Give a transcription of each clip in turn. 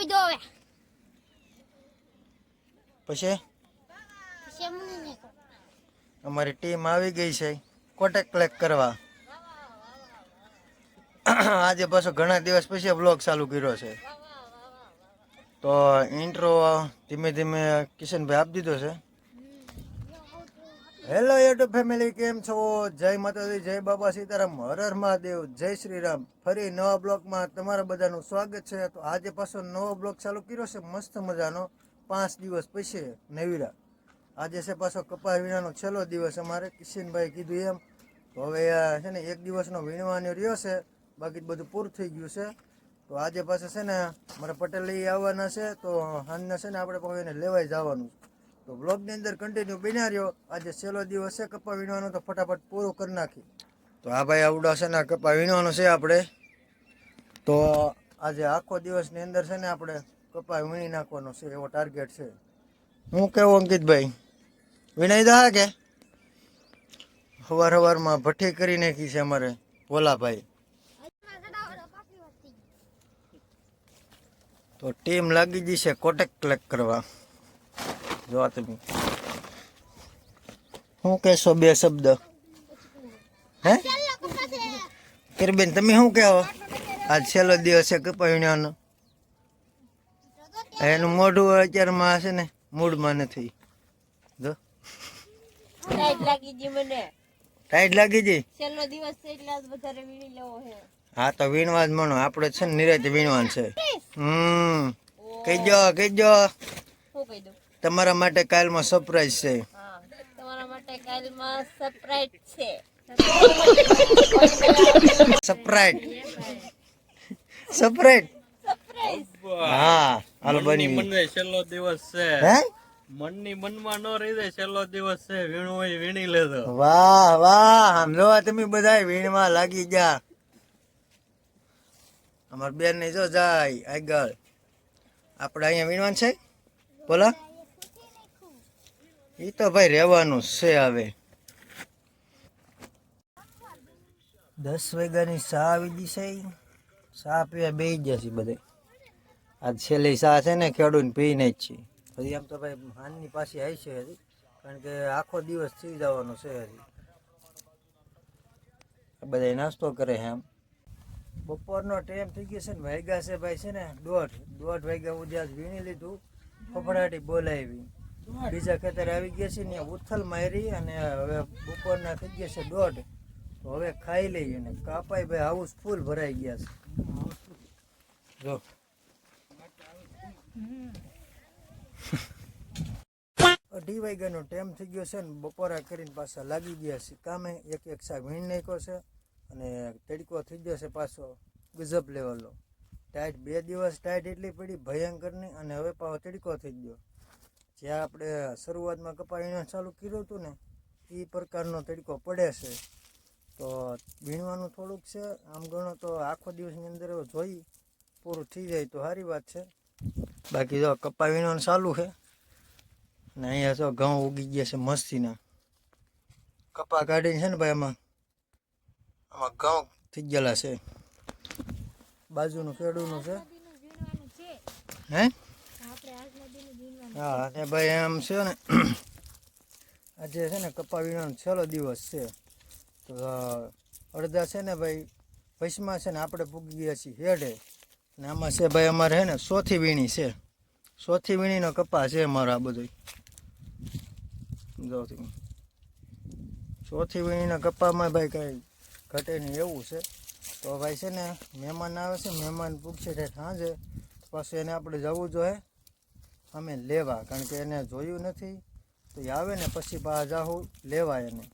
વાવી દો હવે. પછી. અમારી ટીમ આવી ગઈ છે. કોટેક ક્લેક કરવા. આજે પાછો ઘણા દિવસ પછી બ્લોગ ચાલુ કર્યો છે. તો ઇન્ટ્રો ધીમે ધીમે કિશનભાઈ આપી દીધો છે. હેલો યુટ્યુબ ફેમિલી કેમ છો? જય માતાજી, જય બાબા સીતારામ, હર હર મહાદેવ, જય શ્રી રામ ફરી નવા બ્લોગમાં તમારા બધાનું સ્વાગત છે. તો આજે પાછો નવો બ્લોગ ચાલુ કર્યો છે. મસ્ત મજાનો. પાંચ દિવસ પછી નવીરા. આજે છે પાછો કપાસ વીણાનો છેલ્લો દિવસ અમારે કિશનભાઈ કીધું એમ. તો હવે છે ને, એક દિવસનો વીણવાનો રહ્યો છે. બાકી બધું પૂરું થઈ ગયું છે. તો આજે પાછા છે ને, મારા પટેલ લઈ આવવાના છે. તો સાંજના છે ને, આપણે એને લેવાય જવાનું તો બ્લોગની અંદર કન્ટિન્યુ બિના રહ્યો. આજે છેલ્લો દિવસ છે, કપા વીણવાનો, તો ફટાફટ પૂરું કરી નાખી તો આ ભાઈ આવડા છે ને કપા વીણવાનો છે આપણે. તો આજે આખો દિવસની અંદર છે ને આપણે કપા વીણી નાખવાનો છે, એવો ટાર્ગેટ છે. હું કેવું, અંકિતભાઈ? વિનાઈ દા કે? સવાર સવારમાં ભઠ્ઠી કરી નાખી છે અમારે ભોલાભાઈ. તો ટીમ લાગી ગઈ છે, કોટેક ક્લેક કરવા. જો તમે. શું કહેશો બે શબ્દ? હે? કિરબેન તમે શું કહેવો આજ છેલ્લો દિવસ છે કપાવીનો એનું મોઢું અત્યારમાં છે ને મૂડમાં નથી. જો. ટાઈટ લાગી ગઈ મને. ટાઈટ લાગી ગઈ? છેલ્લો દિવસ છે એટલે આજ વધારે વીણી લેવો છે. હા તો વીણવા જ મણો આપણે છે ને નિરાજ વીણવાનું છે. હમ. કહેજો કહેજો. શું કહી દઉં? તમારા માટે કાલમાં સરપ્રાઈઝ છે. તમારા માટે કાલમાં સરપ્રાઈઝ છે. સરપ્રાઈઝ સરપ્રાઈઝ સરપ્રાઈઝ હા હાલ બની. મનને છેલ્લો દિવસ છે. હે? મનની મનમાં ન રહી જાય છેલ્લો દિવસ છે. વીણું હોય વીણી લેજો. વાહ વાહ આમ જોવા તમે બધા વીણવા લાગી જા અમાર બેન ને જો જાય આગળ. આપણે અહીંયા વીણવાનું છે? બોલો. એ તો ભાઈ રહેવાનું છે હવે. દસ વાગ્યાની સા આવી જશે સા પીવા બે જશે બધે. આજ છેલ્લી સા છે ને ખેડૂને પીને જ છે પછી આમ તો ભાઈ હાનની પાછી આવી છે હજી. કારણ કે આખો દિવસ થઈ જવાનો છે હજી. બધા નાસ્તો કરે છે આમ. બપોરનો ટાઈમ થઈ ગયો છે ને વાગ્યા છે ભાઈ છે ને દોઢ. દોઢ વાગ્યા સુધી આજ વીણી લીધું. ફફડાટી બોલાવી. બીજા ખેતર આવી ગયા છે ને ઉથલ મારી અને હવે બપોરના થઈ ગયા છે દોઢ. તો હવે ખાઈ લઈએ ને. કાપાઈ ભાઈ હાઉસ ફૂલ ભરાઈ ગયા છે. જો. અઢી વાગ્યાનો ટાઈમ થઈ ગયો છે ને બપોરા કરીને પાછા લાગી ગયા છે કામે. એક એક શાક વીણ નાખ્યો છે અને તડકો થઈ ગયો છે પાછો ગજબ લેવલનો. ટાઈટ બે દિવસ ટાઈટ એટલી પડી ભયંકરની અને હવે પાછો તડકો થઈ ગયો. જ્યાં આપણે શરૂઆતમાં કપા વીણવા ચાલુ કર્યું હતું ને એ પ્રકારનો તડકો પડે છે. તો વીણવાનું થોડુંક છે. આમ ગણો તો આખો દિવસની અંદર જોઈ પૂરું થઈ જાય તો સારી વાત છે. બાકી જો કપા વીણવાનું ચાલુ છે. ને અહીંયા તો ઘઉં ઉગી ગયા છે મસ્તીના. કપા કાઢીને છે ને ભાઈ આમાં આમાં ઘઉં થઈ ગયેલા છે. બાજુનું ખેડૂનું છે. હે? હા, અને ભાઈ આમ છે ને, આજે છે ને કપા વીણવાનો છેલ્લો દિવસ છે. તો અડધા છે ને ભાઈ વૈશમાં છે ને આપણે પૂગી ગયા છીએ હેડે. ને આમાં છે ભાઈ અમારે છે ને સોથી વીણી છે. સોથી વીણીનો કપા છે અમારો આ બધો સોથી વીણીના કપામાં ભાઈ કાંઈ ઘટે નહીં એવું છે. તો ભાઈ છે ને, મહેમાન આવે છે, મહેમાન પૂછશે સાંજે પાછું એને આપણે જવું જોઈએ. અમે લેવા, કારણ કે એને જોયું નથી. તો એ આવે ને પછી બહાર જાવું લેવા એને.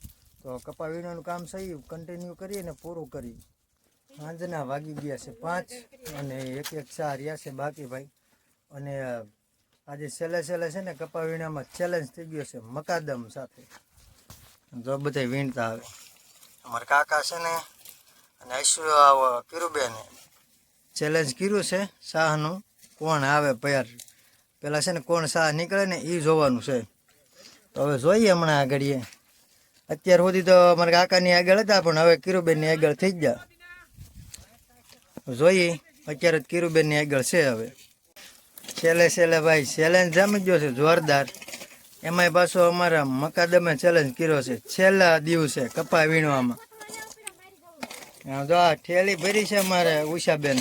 તો કપા વીણાનું કામ સહી કન્ટિન્યુ કરી અને પૂરું કરી સાંજના વાગી ગયા છે પાંચ અને એક એક ચાર રહ્યા છે બાકી ભાઈ. અને આજે છેલ્લે છેલ્લે છે ને કપા વીણામાં ચેલેન્જ થઈ ગયો છે મકાદમ સાથે. જો બધા વીણતા આવે. અમારા કાકા છે ને, અને ઐશ્વર્ય કિરુબેને. ચેલેન્જ કર્યું છે શાહનું. કોણ આવે પયાર? પેલા છે ને કોણ શાહ નીકળે ને એ જોવાનું છે. તો હવે જોઈએ હમણાં આગળ અત્યાર સુધી તો મારા કાકાની આગળ હતા, પણ હવે કિરુબેનની આગળ થઈ ગયા. જોઈએ, અત્યારે કિરુબેનની આગળ છે હવે. છેલ્લે છેલ્લે ભાઈ ચેલેન્જ જામી ગયો છે, જોરદાર. એમાંય પાછો અમારા મકાદમે ચેલેન્જ કર્યો છે, છેલ્લા દિવસે કપા વીણવામાં. જો આ ઠેલી ભરી છે અમારે ઉષાબેન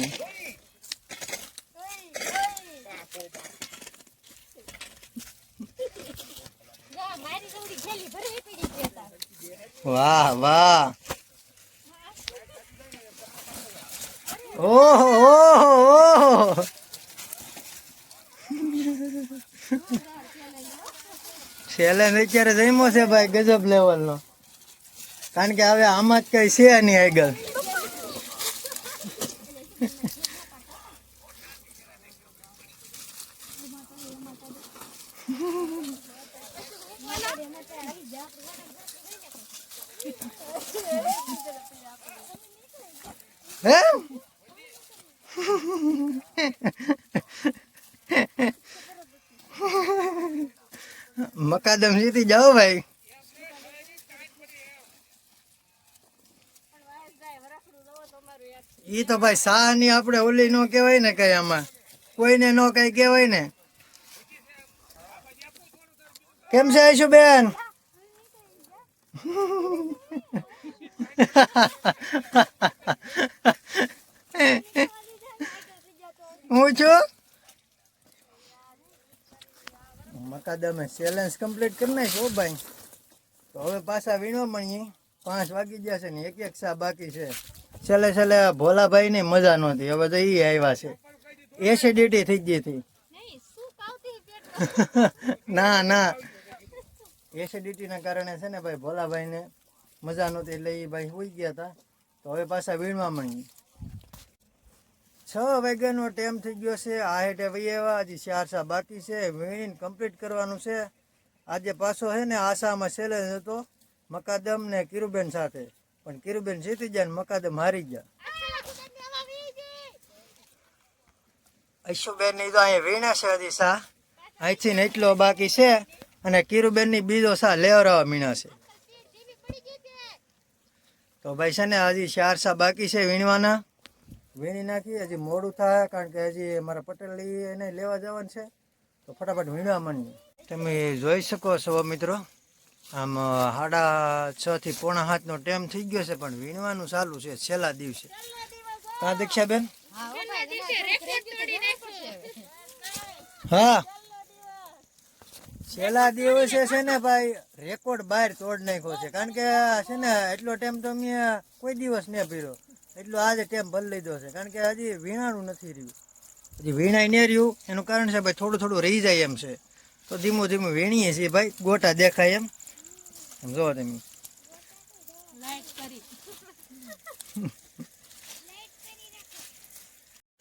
મારી જલ્દી થેલી ભરી પડી ગયા વાહ વાહ. ઓહો ઓહો ઓહો. અત્યારે જમ્યો છે ભાઈ ગજબ લેવલનો કારણ કે હવે આમાં જ કઈ છે નહીં આગળ. હે મકાદમ જીતી જાઓ ભાઈ ઈ તો ભાઈ શાહની આપણે ઓલી નો કહેવાય ને કઈ આમાં. કોઈને નો કઈ કહેવાય ને. કેમ છે આયશુ બેન? હું છું? મકાદમે ચેલેન્જ કમ્પ્લીટ કરી નાખ્યો ભાઈ. તો હવે પાછા વીણવા મળીએ પાંચ વાગી ગયા છે ને એક એક સા બાકી છે. છેલ્લે છેલ્લે ભોલાભાઈ ની મજા નહોતી. હવે તો એ આવ્યા છે. એસિડિટી થઈ ગઈ હતી. ના ના. એસિડિટી ના કારણે છે ને ભાઈ ભોલાભાઈને મજા નહોતી એટલે એ ભાઈ સુઈ ગયા હતા તો હવે પાછા વીણવા મળીએ છ વાગ્યાનો ટાઈમ થઈ ગયો છે. આ હેઠે આવ્યા. હજી ચાર સા બાકી છે. વીણીને કમ્પ્લીટ કરવાનું છે. આજે પાછો છે ને આશામાં ચેલેન્જ હતો મકાદમ ને કિરુબેન સાથે. પણ કિરુબેન જીતી ગયા ને મકાદમ હારી ગયા. અશુબેનની તો અહીંયા વીણા છે હજી સા. અહીંથી ને એટલો બાકી છે. અને કિરુબેનની બીજો સા લેવરાવા મીણા છે તો ભાઈ છે ને હજી ચાર સા બાકી છે વીણવાના વીણી નાખી હજી મોડું થાય કારણ કે હજી મારા પટેલ એને લેવા જવાનું છે તો ફટાફટ વીણવા માંડીએ તમે જોઈ શકો છો મિત્રો આમ સાડા છ થી પોણા સાતનો ટાઈમ થઈ ગયો છે પણ વીણવાનું ચાલુ છે છેલ્લા દિવસે કા દીક્ષાબેન હા છેલ્લા દિવસે છે ને ભાઈ રેકોર્ડ બહાર તોડ નાખ્યો છે. કારણ કે છે ને એટલો ટાઈમ તો મેં કોઈ દિવસ નહીં પીરો એટલો આજે ટાઈમ ભરી લીધો છે. કારણ કે હજી વીણાનું નથી રહ્યું. હજી વીણાય નહીં રહ્યું. એનું કારણ છે ભાઈ થોડું થોડું રહી જાય એમ છે. તો ધીમું ધીમું વીણીએ છીએ ભાઈ. ગોટા દેખાય એમ. એમ તમે.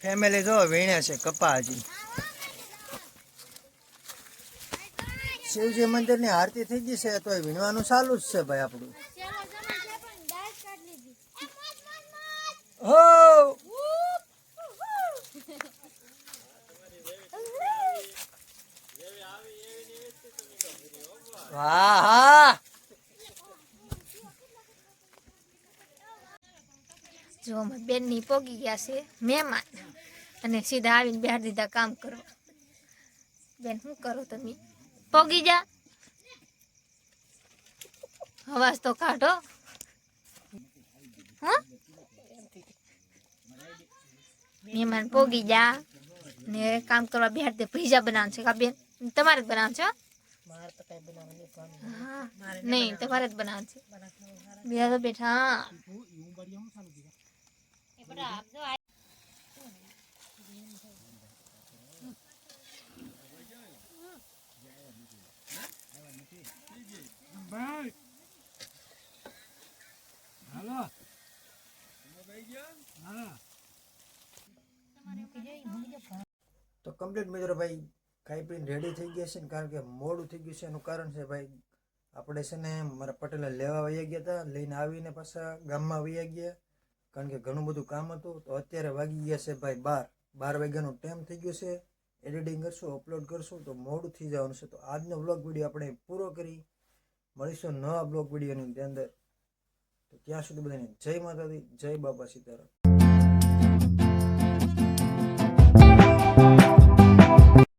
ફેમિલી જો વીણે છે કપા હજી. શિવજી મંદિરની આરતી થઈ ગઈ છે તો વીણવાનું ચાલુ જ છે ભાઈ આપણું. હો! વાહ હા જો બેનની પોગી ગયા છે મહેમાન, અને સીધા આવીને બહાર દીધા કામ કરો બેન, શું કરો તમે? પોગી જા. અવાજ તો કાઢો. હા? મહેમાન પોગી જા. ને કામ કરવા બહાર દે ભીજા બનાવવાનું છે. કા બેન તમારે જ બનાવવાનું છે નહીં તમારે જ બનાવવાનું છે. બીજા તો બેઠા હા તો કમ્પ્લીટ મિત્રો ભાઈ, ખાઈ પીને રેડી થઈ ગયા છે ને કારણ કે મોડું થઈ ગયું છે એનું કારણ છે ભાઈ, આપણે છે ને મારા પટેલે લેવા વયા ગયા હતા, લઈને આવીને પાછા ગામમાં વયા ગયા. કારણ કે ઘણું બધું કામ હતું, તો અત્યારે વાગી ગયા છે ભાઈ બાર. બાર વાગ્યાનો ટાઈમ થઈ ગયો છે. એડિટિંગ કરશું અપલોડ કરશું, તો મોડું થઈ જવાનું છે. તો આજનો વ્લોગ વીડિયો આપણે પૂરો કરી. મળીશું નવા બ્લોગ વિડીયોની અંદર. તો ત્યાં સુધી બધાને જય માતાજી જય બાબા સીતારામ.